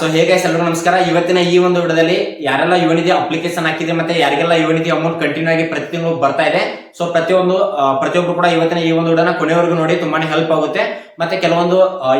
So ಹೇಗೆ ಎಲ್ಲರೂ ನಮಸ್ಕಾರ. ಇವತ್ತಿನ ಈ ಒಂದು ವಿಡದಲ್ಲಿ ಯಾರೆಲ್ಲ ಯುವನಿಧಿ ಅಪ್ಲಿಕೇಶನ್ ಹಾಕಿದೆ ಮತ್ತೆ ಯಾರಿಗೆಲ್ಲ ಯುವನಿಧಿ ಅಮೌಂಟ್ ಕಂಟಿನ್ಯೂ ಆಗಿ ಪ್ರತಿ ತಿಂಗಳು ಬರ್ತಾ ಇದೆ ಸೊ ಪ್ರತಿಯೊಂದು ಪ್ರತಿಯೊಬ್ಬರು ಕೂಡ ಇವತ್ತಿನ ಈ ಒಂದು ವಿಡನ ಕೊನೆವರೆಗೂ ನೋಡಿ, ತುಂಬಾನೇ ಹೆಲ್ಪ್ ಆಗುತ್ತೆ. ಮತ್ತೆ ಕೆಲವೊಂದು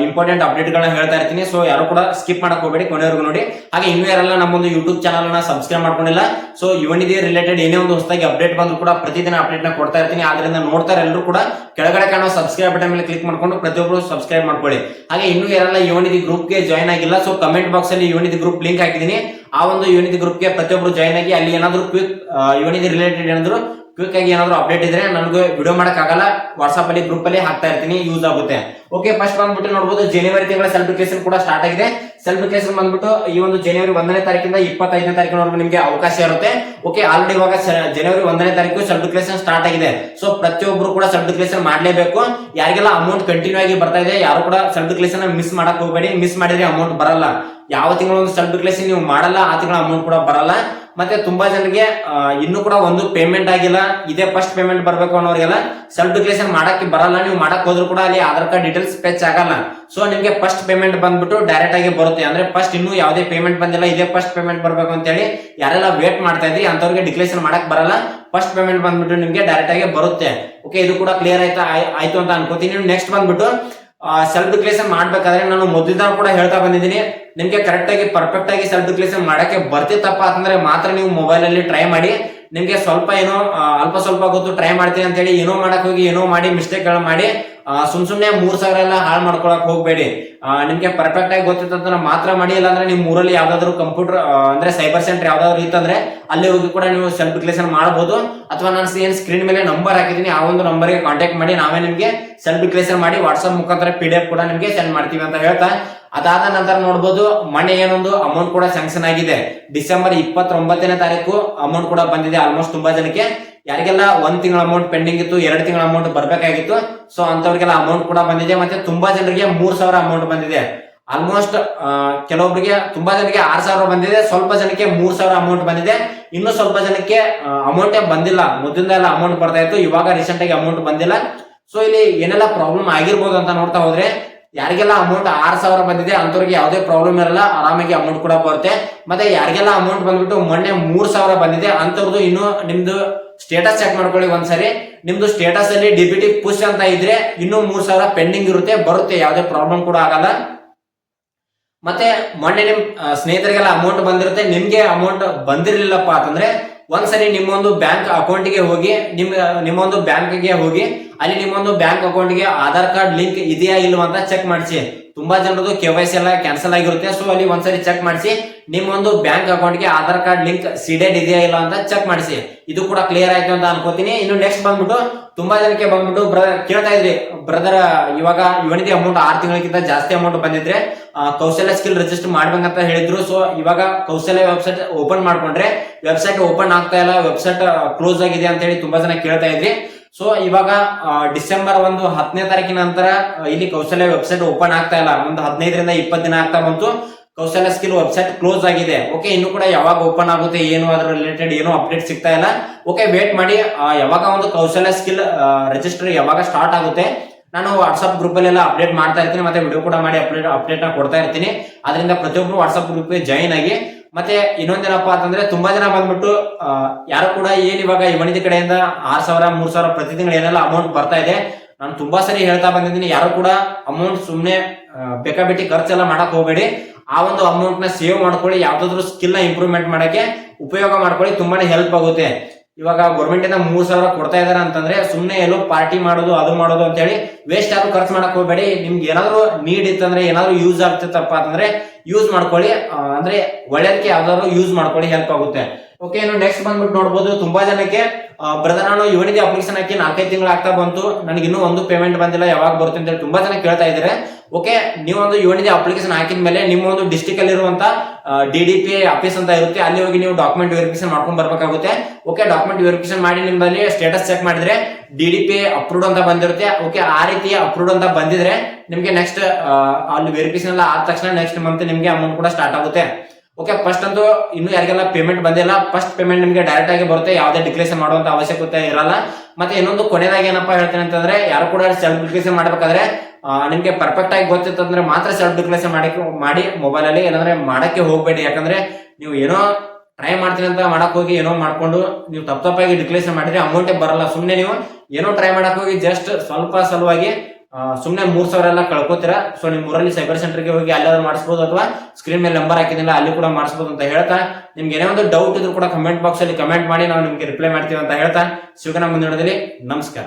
ಇಂಪಾರ್ಟೆಂಟ್ ಅಪ್ಡೇಟ್ ಗಳನ್ನ ಹೇಳ್ತಾ ಇರ್ತೀನಿ ಸೊ ಯಾರು ಕೂಡ ಸ್ಕಿಪ್ ಮಾಡಕ್ ಹೋಗಬೇಡಿ, ಕೊನೆವರೆಗೂ ನೋಡಿ. ಹಾಗೆ ಇನ್ನೂ ಯಾರೆಲ್ಲ ನಮ್ಮೊಂದು ಯೂಟ್ಯೂಬ್ ಚಾನಲ್ನ ಸಬ್ಸ್ಕ್ರೈಬ್ ಮಾಡ್ಕೊಂಡಿಲ್ಲ ಸೊ ಯುವನಿಧಿ ರಿಲೇಟೆಡ್ ಏನೇ ಒಂದು ಹೊಸದಾಗಿ ಅಪ್ಡೇಟ್ ಬಂದ್ರು ಕೂಡ ಪ್ರತಿದಿನ ಅಪ್ಡೇಟ್ನ ಕೊಡ್ತಾ ಇರ್ತೀನಿ. ಆದ್ರಿಂದ ನೋಡ್ತಾರೆ ಎಲ್ಲರೂ ಕೂಡ ಕೆಳಗಡೆ ಕಾಣೋ ಸಬ್ಸ್ಕ್ರೈಬ್ ಬಟನ್ ಮೇಲೆ ಕ್ಲಿಕ್ ಮಾಡ್ಕೊಂಡು ಪ್ರತಿಯೊಬ್ಬರು ಸಬ್ಸ್ಕ್ರೈಬ್ ಮಾಡ್ಕೊಳ್ಳಿ. ಹಾಗೆ ಇನ್ನೂ ಯಾರೆಲ್ಲ ಯುವನಿಧಿ ಗ್ರೂಪ್ಗೆ ಜಾಯ್ನ್ ಆಗಿಲ್ಲ ಸೊ ಕಮೆಂಟ್ ಬಾಕ್ಸ್ ಅಲ್ಲಿ ಯುವನಿಧಿ ಗ್ರೂಪ್ ಲಿಂಕ್ ಹಾಕಿದೀನಿ ಆ ಒಂದು ಯುವನಿಧಿ ಗ್ರೂಪ್ಗೆ ಪ್ರತಿಯೊಬ್ಬರು ಜಾಯ್ನ್ ಆಗಿ ಅಲ್ಲಿ ಏನಾದ್ರು ಕ್ವಿಕ್ ಯೋನಿ ರಿಲೇಟೆಡ್ ಏನಾದ್ರು ಕ್ವಿಕ್ ಆಗಿ ಏನಾದ್ರು ಅಪ್ಡೇಟ್ ಇದ್ರೆ ನನಗೆ ವಿಡಿಯೋ ಮಾಡಕ್ ಆಗಲ್ಲ ವಾಟ್ಸ್ಆಪ್ ಅಲ್ಲಿ ಗ್ರೂಪ್ ಅಲ್ಲಿ ಹಾಕ್ತಾ ಇರ್ತೀನಿ ಯೂಸ್ ಆಗುತ್ತೆ. ಓಕೆ ಫಸ್ಟ್ ಬಂದ್ಬಿಟ್ಟು ನೋಡಬಹುದು ಜನವರಿ ತಿಂಗಳ ಸೆಲೆಬ್ರೇಷನ್ ಕೂಡ ಸ್ಟಾರ್ಟ್ ಆಗಿದೆ. ಸೆಲ್ಫಿಕೇಶನ್ ಬಂದ್ಬಿಟ್ಟು ಈ ಒಂದು ಜನವರಿ ಒಂದನೇ ತಾರೀಕಿಂದ ಇಪ್ಪತ್ತೈದನೇ ತಾರೀಕಿನವರೆಗೂ ನಿಮಗೆ ಅವಕಾಶ ಇರುತ್ತೆ. ಓಕೆ ಆಲ್ರೆಡಿ ಇವಾಗ ಜನವರಿ ಒಂದನೇ ತಾರೀಕು ಸೆಲ್ಫಿಕೇಶನ್ ಸ್ಟಾರ್ಟ್ ಆಗಿದೆ. ಸೊ ಪ್ರತಿಯೊಬ್ಬರು ಕೂಡ ಸೆಲ್ಫ್ ಡಿಕ್ಲೇಷನ್ ಮಾಡಲೇಬೇಕು. ಯಾರಿಗೆಲ್ಲ ಅಮೌಂಟ್ ಕಂಟಿನ್ಯೂ ಆಗಿ ಬರ್ತಾ ಇದೆ, ಯಾರು ಕೂಡ ಸೆಲ್ಫಿಕೇಶನ್ ಮಿಸ್ ಮಾಡಕ್ ಹೋಗಬೇಡಿ. ಮಿಸ್ ಮಾಡಿದ್ರೆ ಅಮೌಂಟ್ ಬರಲ್ಲ. ಯಾವ ತಿಂಗಳ ಒಂದು ಸೆಲ್ಫಿಕೇಶನ್ ನೀವು ಮಾಡಲ್ಲ, ಆ ತಿಂಗಳ ಅಮೌಂಟ್ ಕೂಡ ಬರಲ್ಲ. ಮತ್ತೆ ತುಂಬಾ ಜನರಿಗೆ ಇನ್ನೂ ಕೂಡ ಒಂದು ಪೇಮೆಂಟ್ ಆಗಿಲ್ಲ. ಇದೇ ಫಸ್ಟ್ ಪೇಮೆಂಟ್ ಬರಬೇಕು ಅನ್ನೋರಿಗೆಲ್ಲ ಸೆಲ್ಫ್ ಡಿಕ್ಲೇಷನ್ ಮಾಡಕ್ಕೆ ಬರಲ್ಲ. ನೀವು ಮಾಡಕ್ ಹೋದ್ರು ಕೂಡ ಅಲ್ಲಿ ಆಧಾರ್ ಕಾರ್ಡ್ ಡೀಟೇಲ್ಸ್ ಪೆಚ್ ಆಗಲ್ಲ. ಸೊ ನಿಮ್ಗೆ ಫಸ್ಟ್ ಪೇಮೆಂಟ್ ಬಂದ್ಬಿಟ್ಟು ಡೈರೆಕ್ಟ್ ಆಗಿ ಬರುತ್ತೆ. ಅಂದ್ರೆ ಫಸ್ಟ್ ಇನ್ನೂ ಯಾವುದೇ ಪೇಮೆಂಟ್ ಬಂದಿಲ್ಲ, ಇದೇ ಫಸ್ಟ್ ಪೇಮೆಂಟ್ ಬರ್ಬೇಕು ಅಂತ ಹೇಳಿ ಯಾರೆಲ್ಲ ವೇಟ್ ಮಾಡ್ತಾ ಇದ್ರಿ ಅಂತವ್ರಿಗೆ ಡಿಕ್ಲೇಷನ್ ಮಾಡಕ್ ಬರಲ್ಲ. ಫಸ್ಟ್ ಪೇಮೆಂಟ್ ಬಂದ್ಬಿಟ್ಟು ನಿಮ್ಗೆ ಡೈರೆಕ್ಟ್ ಆಗಿ ಬರುತ್ತೆ. ಓಕೆ ಇದು ಕೂಡ ಕ್ಲಿಯರ್ ಆಯ್ತಾ ಆಯ್- ಆಯ್ತು ಅಂತ ಅನ್ಕೋತೀನಿ. ನೆಕ್ಸ್ಟ್ ಬಂದ್ಬಿಟ್ಟು ಸೆಲ್ಫ್ ಡಿಕ್ಲೇಷನ್ ಮಾಡ್ಬೇಕಾದ್ರೆ ನಾನು ಮೊದಲಿಂದ ಕೂಡ ಹೇಳ್ತಾ ಬಂದಿದ್ದೀನಿ. ನಿಮ್ಗೆ ಕರೆಕ್ಟ್ ಆಗಿ ಪರ್ಫೆಕ್ಟ್ ಆಗಿ ಸೆಲ್ಫ್ ಡಿಕ್ಲೇಷನ್ ಮಾಡಕ್ಕೆ ಬರ್ತಿತ್ತಪ್ಪ ಅಂತಂದ್ರೆ ಮಾತ್ರ ನೀವು ಮೊಬೈಲ್ ಅಲ್ಲಿ ಟ್ರೈ ಮಾಡಿ. ನಿಮ್ಗೆ ಸ್ವಲ್ಪ ಏನೋ ಅಲ್ಪ ಸ್ವಲ್ಪ ಗೊತ್ತು ಟ್ರೈ ಮಾಡ್ತೀನಿ ಅಂತ ಹೇಳಿ ಏನೋ ಮಾಡಕ್ ಹೋಗಿ, ಏನೋ ಮಾಡಿ ಮಿಸ್ಟೇಕ್ಗಳು ಮಾಡಿ. ಸುಮ್ ಸುಮ್ನೆ ಮೂರ್ ಸಾವಿರ ಎಲ್ಲ ಹಾಳು ಮಾಡ್ಕೊಳಕ್ ಹೋಗ್ಬೇಡಿ. ನಿಮ್ಗೆ ಪರ್ಫೆಕ್ಟ್ ಆಗಿ ಗೊತ್ತಿತ್ತಂದ್ರೆ ಮಾತ್ರ ಮಾಡಿ, ಇಲ್ಲಾಂದ್ರೆ ನಿಮ್ ಊರಲ್ಲಿ ಯಾವ್ದಾದ್ರು ಕಂಪ್ಯೂಟರ್ ಅಂದ್ರೆ ಸೈಬರ್ ಸೆಂಟರ್ ಯಾವ್ದಾದ್ರು ಇತ್ತಂದ್ರೆ ಅಲ್ಲಿ ಹೋಗಿ ಕೂಡ ನೀವು ಸೆಲ್ಫ್ ಡಿಕ್ಲೇಷನ್ ಮಾಡಬಹುದು ಅಥವಾ ನಾನು ಏನ್ ಸ್ಕ್ರೀನ್ ಮೇಲೆ ನಂಬರ್ ಹಾಕಿದೀನಿ ಆ ಒಂದು ನಂಬರ್ಗೆ ಕಾಂಟ್ಯಾಕ್ಟ್ ಮಾಡಿ, ನಾವೇ ನಿಮ್ಗೆ ಸೆಲ್ಫ್ ಡಿಕ್ಲೇಷನ್ ಮಾಡಿ ವಾಟ್ಸ್ಆಪ್ ಮುಖಾಂತರ ಪಿ ಡಿ ಎಫ್ ಕೂಡ ನಿಮ್ಗೆ ಸೆಂಡ್ ಮಾಡ್ತೀವಿ ಅಂತ ಹೇಳ್ತಾ. ಅದಾದ ನಂತರ ನೋಡ್ಬೋದು, ಮನೆ ಏನೊಂದು ಅಮೌಂಟ್ ಕೂಡ ಸ್ಯಾಂಕ್ಷನ್ ಆಗಿದೆ. ಡಿಸೆಂಬರ್ ಇಪ್ಪತ್ತೊಂಬತ್ತನೇ ತಾರೀಕು ಅಮೌಂಟ್ ಕೂಡ ಬಂದಿದೆ ಆಲ್ಮೋಸ್ಟ್ ತುಂಬಾ ಜನಕ್ಕೆ. ಯಾರಿಗೆಲ್ಲ ಒಂದ್ ತಿಂಗಳ ಅಮೌಂಟ್ ಪೆಂಡಿಂಗ್ ಇತ್ತು, ಎರಡು ತಿಂಗಳ ಅಮೌಂಟ್ ಬರ್ಬೇಕಾಗಿತ್ತು ಸೊ ಅಂತವ್ರಿಗೆಲ್ಲ ಅಮೌಂಟ್ ಕೂಡ ಬಂದಿದೆ, ಮತ್ತೆ ತುಂಬಾ ಜನರಿಗೆ ಮೂರ್ ಸಾವಿರ ಅಮೌಂಟ್ ಬಂದಿದೆ. ಆಲ್ಮೋಸ್ಟ್ ಕೆಲವೊಬ್ಬರಿಗೆ ತುಂಬಾ ಜನಕ್ಕೆ ಆರ್ ಸಾವಿರ ಬಂದಿದೆ, ಸ್ವಲ್ಪ ಜನಕ್ಕೆ ಮೂರ್ ಸಾವಿರ ಅಮೌಂಟ್ ಬಂದಿದೆ. ಇನ್ನು ಸ್ವಲ್ಪ ಜನಕ್ಕೆ ಅಮೌಂಟೇ ಬಂದಿಲ್ಲ. ಮೊದಲಿಂದ ಎಲ್ಲ ಅಮೌಂಟ್ ಬರ್ತಾ ಇತ್ತು, ಇವಾಗ ರೀಸೆಂಟ್ ಆಗಿ ಅಮೌಂಟ್ ಬಂದಿಲ್ಲ. ಸೊ ಇಲ್ಲಿ ಏನೆಲ್ಲ ಪ್ರಾಬ್ಲಮ್ ಆಗಿರ್ಬೋದು ಅಂತ ನೋಡ್ತಾ ಹೋದ್ರೆ ಯಾರಿಗೆಲ್ಲ ಅಮೌಂಟ್ ಆರು ಸಾವಿರ ಬಂದಿದೆ, ಅಂತವ್ರಿಗೆ ಯಾವುದೇ ಪ್ರಾಬ್ಲಮ್ ಇರಲ್ಲ, ಆರಾಮಾಗಿ ಅಮೌಂಟ್ ಕೂಡ ಬರುತ್ತೆ. ಮತ್ತೆ ಯಾರಿಗೆಲ್ಲ ಅಮೌಂಟ್ ಬಂದ್ಬಿಟ್ಟು ಮೊನ್ನೆ ಮೂರ್ ಸಾವಿರ ಬಂದಿದೆ ಅಂಥವ್ರದ್ದು ಇನ್ನು ನಿಮ್ದು ಸ್ಟೇಟಸ್ ಚೆಕ್ ಮಾಡ್ಕೊಳ್ಳಿ ಒಂದ್ಸರಿ. ನಿಮ್ದು ಸ್ಟೇಟಸ್ ಅಲ್ಲಿ ಡಿಬಿಟಿ ಪುಷ್ ಅಂತ ಇದ್ರೆ ಇನ್ನೂ ಮೂರ್ ಸಾವಿರ ಪೆಂಡಿಂಗ್ ಇರುತ್ತೆ, ಬರುತ್ತೆ, ಯಾವುದೇ ಪ್ರಾಬ್ಲಮ್ ಕೂಡ ಆಗಲ್ಲ. ಮತ್ತೆ ಮೊನ್ನೆ ನಿಮ್ ಸ್ನೇಹಿತರಿಗೆಲ್ಲ ಅಮೌಂಟ್ ಬಂದಿರುತ್ತೆ, ನಿಮ್ಗೆ ಅಮೌಂಟ್ ಬಂದಿರ್ಲಿಲ್ಲಪ್ಪ ಅಂತಂದ್ರೆ ಒಂದ್ಸರಿ ನಿಮ್ಮೊಂದು ಬ್ಯಾಂಕ್ ಅಕೌಂಟ್ಗೆ ಹೋಗಿ ನಿಮ್ಮ ನಿಮ್ಮೊಂದು ಬ್ಯಾಂಕ್ಗೆ ಹೋಗಿ, ಅಲ್ಲಿ ನಿಮ್ಮೊಂದು ಬ್ಯಾಂಕ್ ಅಕೌಂಟ್ಗೆ ಆಧಾರ್ ಕಾರ್ಡ್ ಲಿಂಕ್ ಇದೆಯಾ ಇಲ್ವಾ ಅಂತ ಚೆಕ್ ಮಾಡಿಸಿ. ತುಂಬಾ ಜನರದು ಕೆ ವೈ ಸಿ ಎಲ್ಲ ಕ್ಯಾನ್ಸಲ್ ಆಗಿರುತ್ತೆ. ಸೊ ಅಲ್ಲಿ ಒಂದ್ಸರಿ ಚೆಕ್ ಮಾಡಿಸಿ. ನಿಮ್ಮೊಂದು ಬ್ಯಾಂಕ್ ಅಕೌಂಟ್ಗೆ ಆಧಾರ್ ಕಾರ್ಡ್ ಲಿಂಕ್ ಸೀಡೆಡ್ ಇದೆಯಾ ಇಲ್ಲ ಅಂತ ಚೆಕ್ ಮಾಡಿಸಿ. ಇದು ಕೂಡ ಕ್ಲಿಯರ್ ಆಯ್ತು ಅಂತ ಅನ್ಕೋತೀನಿ. ಇನ್ನು ನೆಕ್ಸ್ಟ್ ಬಂದ್ಬಿಟ್ಟು ತುಂಬಾ ಜನಕ್ಕೆ ಬಂದ್ಬಿಟ್ಟು ಬ್ರದರ್ ಕೇಳ್ತಾ ಇದ್ರಿ. ಬ್ರದರ್ ಇವಾಗ ಇವನಿಗೆ ಅಮೌಂಟ್ ಆರು ತಿಂಗಳಿಗಿಂತ ಜಾಸ್ತಿ ಅಮೌಂಟ್ ಬಂದಿದ್ರೆ ಕೌಶಲ್ಯ ಸ್ಕಿಲ್ ರಿಜಿಸ್ಟರ್ ಮಾಡ್ಬೇಕಂತ ಹೇಳಿದ್ರು. ಸೊ ಇವಾಗ ಕೌಶಲ್ಯ ವೆಬ್ಸೈಟ್ ಓಪನ್ ಮಾಡ್ಕೊಂಡ್ರೆ ವೆಬ್ಸೈಟ್ ಓಪನ್ ಆಗ್ತಾ ಇಲ್ಲ ವೆಬ್ಸೈಟ್ ಕ್ಲೋಸ್ ಆಗಿದೆ ಅಂತ ಹೇಳಿ ತುಂಬಾ ಜನ ಕೇಳ್ತಾ ಇದ್ರಿ. ಸೊ ಇವಾಗ ಡಿಸೆಂಬರ್ ಒಂದು ಹತ್ತನೇ ತಾರೀಕಿನ ನಂತರ ಇಲ್ಲಿ ಕೌಶಲ್ಯ ವೆಬ್ಸೈಟ್ ಓಪನ್ ಆಗ್ತಾ ಇಲ್ಲ. ಒಂದು ಹದಿನೈದರಿಂದ ಇಪ್ಪತ್ತು ದಿನ ಆಗ್ತಾ ಬಂತು. ಕೌಶಲ್ಯ ಸ್ಕಿಲ್ ವೆಬ್ಸೈಟ್ ಕ್ಲೋಸ್ ಆಗಿದೆ. ಓಕೆ ಇನ್ನು ಕೂಡ ಯಾವಾಗ ಓಪನ್ ಆಗುತ್ತೆ, ಏನು ಅದರ ರಿಲೇಟೆಡ್ ಏನು ಅಪ್ಡೇಟ್ ಸಿಗ್ತಾ ಇಲ್ಲ. ಓಕೆ ವೇಟ್ ಮಾಡಿ. ಯಾವಾಗ ಒಂದು ಕೌಶಲ್ಯ ಸ್ಕಿಲ್ ರಿಜಿಸ್ಟರ್ ಯಾವಾಗ ಸ್ಟಾರ್ಟ್ ಆಗುತ್ತೆ, ನಾನು ವಾಟ್ಸ್ಆಪ್ ಗ್ರೂಪ್ ಅಲ್ಲೆಲ್ಲ ಅಪ್ಡೇಟ್ ಮಾಡ್ತಾ ಇರ್ತೀನಿ. ಮತ್ತೆ ವಿಡಿಯೋ ಕೂಡ ಮಾಡಿ ಅಪ್ಡೇಟ್ ಅಪ್ಡೇಟ್ನ ಕೊಡ್ತಾ ಇರ್ತೀನಿ. ಅದರಿಂದ ಪ್ರತಿಯೊಬ್ಬರು ವಾಟ್ಸ್ಆಪ್ ಗ್ರೂಪ್ ಜಾಯಿನ್ ಆಗಿ ಮತ್ತೆ ಇನ್ನೊಂದೇನಪ್ಪ ಅಂತಂದ್ರೆ ತುಂಬಾ ಜನ ಬಂದ್ಬಿಟ್ಟು ಯಾರು ಕೂಡ ಏನ್ ಇವಾಗ ಇವನಿದ ಕಡೆಯಿಂದ ಆರ್ ಸಾವಿರ, ಮೂರ್ ಸಾವಿರ ಪ್ರತಿ ತಿಂಗಳು ಏನೆಲ್ಲ ಅಮೌಂಟ್ ಬರ್ತಾ ಇದೆ. ನಾನು ತುಂಬಾ ಸರಿ ಹೇಳ್ತಾ ಬಂದಿದ್ದೀನಿ, ಯಾರು ಕೂಡ ಅಮೌಂಟ್ ಸುಮ್ನೆ ಬೇಕಾಬಿಟ್ಟಿ ಬೇಕಾಬಿಟ್ಟಿ ಖರ್ಚೆಲ್ಲ ಮಾಡಕ್ ಹೋಗಬೇಡಿ. ಆ ಒಂದು ಅಮೌಂಟ್ನ ಸೇವ್ ಮಾಡ್ಕೊಳ್ಳಿ, ಯಾವ್ದಾದ್ರು ಸ್ಕಿಲ್ನ ಇಂಪ್ರೂವ್ಮೆಂಟ್ ಮಾಡಕ್ಕೆ ಉಪಯೋಗ ಮಾಡ್ಕೊಳ್ಳಿ, ತುಂಬಾನೇ ಹೆಲ್ಪ್ ಆಗುತ್ತೆ. ಇವಾಗ ಗೌರ್ಮೆಂಟ್ ಇಂದ ಮೂರ್ ಸಾವಿರ ಕೊಡ್ತಾ ಇದಾರೆ ಅಂತಂದ್ರೆ ಸುಮ್ನೆ ಎಲ್ಲೋ ಪಾರ್ಟಿ ಮಾಡೋದು, ಅದು ಮಾಡೋದು ಅಂತ ಹೇಳಿ ವೇಸ್ಟ್ ಆದ್ರೂ ಖರ್ಚು ಮಾಡಕ್ ಹೋಗ್ಬೇಡಿ. ನಿಮ್ಗೆ ಏನಾದ್ರು ನೀಡ್ ಇತ್ತಂದ್ರೆ, ಏನಾದ್ರು ಯೂಸ್ ಆಗ್ತಿತ್ತಪ್ಪ ಅಂತಂದ್ರೆ ಯೂಸ್ ಮಾಡ್ಕೊಳ್ಳಿ. ಅಂದ್ರೆ ಒಳ್ಳೇದಕ್ಕೆ ಯಾವ್ದಾದ್ರು ಯೂಸ್ ಮಾಡ್ಕೊಳ್ಳಿ ಹೆಲ್ಪ್ ಆಗುತ್ತೆ. ಓಕೆ ಇನ್ನು ನೆಕ್ಸ್ಟ್ ಬಂದ್ಬಿಟ್ಟು ನೋಡ್ಬೋದು, ತುಂಬಾ ಜನಕ್ಕೆ ಬ್ರದರ್ ನಾನು ಇವನಿಗೆ ಅಪ್ಲಿಕೇಶನ್ ಹಾಕಿ ನಾಲ್ಕೈದು ತಿಂಗಳು ಆಗ್ತಾ ಬಂತು. ನನಗೆ ಇನ್ನೂ ಒಂದು ಪೇಮೆಂಟ್ ಬಂದಿಲ್ಲ, ಯಾವಾಗ ಬರುತ್ತೆ ಅಂತ ತುಂಬಾ ಜನ ಕೇಳ್ತಾ ಇದ್ದಾರೆ. ಓಕೆ ನೀವೊಂದು ಇವನಿಗೆ ಅಪ್ಲಿಕೇಶನ್ ಹಾಕಿದ ಮೇಲೆ ನಿಮ್ಮ ಒಂದು ಡಿಸ್ಟಿಕ್ ಅಲ್ಲಿ ಇರುವಂತ ಡಿ ಡಿ ಪಿ ಆಫೀಸ್ ಅಂತ ಇರುತ್ತೆ, ಅಲ್ಲಿ ಹೋಗಿ ನೀವು ಡಾಕ್ಯುಮೆಂಟ್ ವೆರಿಫಿಕೇಶನ್ ಮಾಡ್ಕೊಂಡು ಬರ್ಬೇಕಾಗುತ್ತೆ. ಓಕೆ ಡಾಕ್ಯುಮೆಂಟ್ ವೆರಿಫಿಕೇಶನ್ ಮಾಡಿ ನಿಮ್ಮಲ್ಲಿ ಸ್ಟೇಟಸ್ ಚೆಕ್ ಮಾಡಿದ್ರೆ ಡಿ ಡಿ ಪಿ ಅಪ್ರೂವ್ಡ್ ಅಂತ ಬಂದಿರುತ್ತೆ. ಓಕೆ ಆ ರೀತಿ ಅಪ್ರೂವ್ಡ್ ಅಂತ ಬಂದಿದ್ರೆ ನಿಮಗೆ ನೆಕ್ಸ್ಟ್ ಅಲ್ಲಿ ವೆರಿಫಿಕೇಶನ್ ಎಲ್ಲ ಆದ ತಕ್ಷಣ ನೆಕ್ಸ್ಟ್ ಮಂತ್ ನಿಮಗೆ ಅಮೌಂಟ್ ಕೂಡ ಸ್ಟಾರ್ಟ್ ಆಗುತ್ತೆ. ಓಕೆ ಫಸ್ಟ್ ಅಂತೂ ಇನ್ನು ಯಾರಿಗೆಲ್ಲ ಪೇಮೆಂಟ್ ಬಂದಿಲ್ಲ ಫಸ್ಟ್ ಪೇಮೆಂಟ್ ನಿಮಗೆ ಡೈರೆಕ್ಟ್ ಆಗಿ ಬರುತ್ತೆ, ಯಾವುದೇ ಡಿಕ್ಲೇಷನ್ ಮಾಡುವಂತ ಅವಶ್ಯಕತೆ ಇರಲ್ಲ. ಮತ್ತೆ ಇನ್ನೊಂದು ಕೊನೆಯದಾಗಿ ಏನಪ್ಪಾ ಹೇಳ್ತೇನೆ ಅಂತಂದ್ರೆ, ಯಾರು ಕೂಡ ಸೆಲ್ಫ್ ಡಿಕ್ಲೇಷನ್ ಮಾಡ್ಬೇಕಾದ್ರೆ ನಿಮ್ಗೆ ಪರ್ಫೆಕ್ಟ್ ಆಗಿ ಗೊತ್ತಿತ್ತಂದ್ರೆ ಮಾತ್ರ ಸೆಲ್ಫ್ ಡಿಕ್ಲೇಷನ್ ಮಾಡಿ ಮಾಡಿ ಮೊಬೈಲ್ ಅಲ್ಲಿ ಏನಂದ್ರೆ ಮಾಡಕ್ಕೆ ಹೋಗ್ಬೇಡಿ. ಯಾಕಂದ್ರೆ ನೀವು ಏನೋ ಟ್ರೈ ಮಾಡ್ತೀನಿ ಅಂತ ಮಾಡಕ್ ಹೋಗಿ ಏನೋ ಮಾಡ್ಕೊಂಡು, ನೀವು ತಪ್ಪ ತಪ್ಪಾಗಿ ಡಿಕ್ಲೇಷನ್ ಮಾಡಿದ್ರೆ ಅಮೌಂಟೇ ಬರಲ್ಲ. ಸುಮ್ಮನೆ ನೀವು ಏನೋ ಟ್ರೈ ಮಾಡಕ್ ಹೋಗಿ ಜಸ್ಟ್ ಸ್ವಲ್ಪ ಸಲುವಾಗಿ ಆ, ಸುಮ್ನೆ ಮೂರ್ ಸಾವಿರ ಎಲ್ಲ ಕಳ್ಕೊತೀರಾ? ಸೊ ನಿಮ್ ಊರಲ್ಲಿ ಸೈಬರ್ ಸೆಂಟರ್ಗೆ ಹೋಗಿ ಅಲ್ಲಾದ್ರೂ ಮಾಡಿಸಬಹುದು ಅಥವಾ ಸ್ಕ್ರೀನ್ ಮೇಲೆ ನಂಬರ್ ಹಾಕಿದಿಲ್ಲ ಅಲ್ಲಿ ಕೂಡ ಮಾಡಿಸಬಹುದು ಅಂತ ಹೇಳ್ತಾ ನಿಮ್ಗೆ ಏನೇ ಒಂದು ಡೌಟ್ ಇದ್ರು ಕೂಡ ಕಮೆಂಟ್ ಬಾಕ್ಸ್ ಅಲ್ಲಿ ಕಮೆಂಟ್ ಮಾಡಿ ನಾವು ನಿಮ್ಗೆ ರಿಪ್ಲೈ ಮಾಡ್ತೀವಿ ಅಂತ ಹೇಳ್ತಾ. ಸಿಗೋಣ ಮುಂದಿನದಲ್ಲಿ ನಮಸ್ಕಾರ.